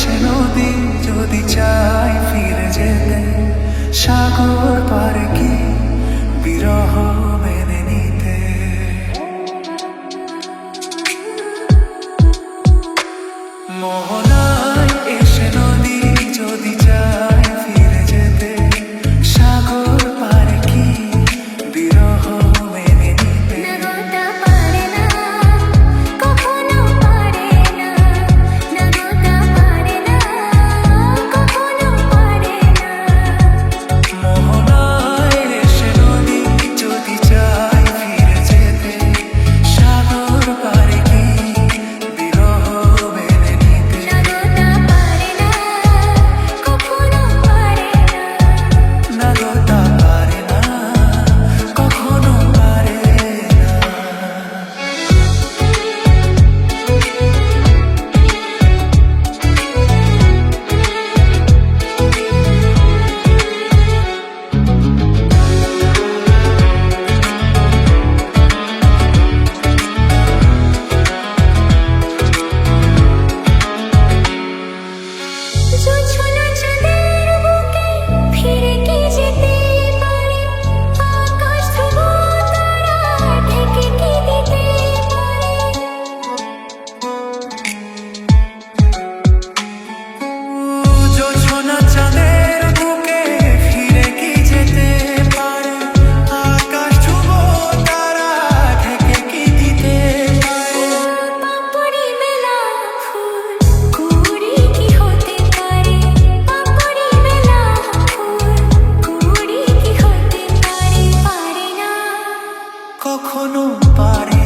সে নদী যদি চাই ফিরে সাগর পা more. কখনো পারে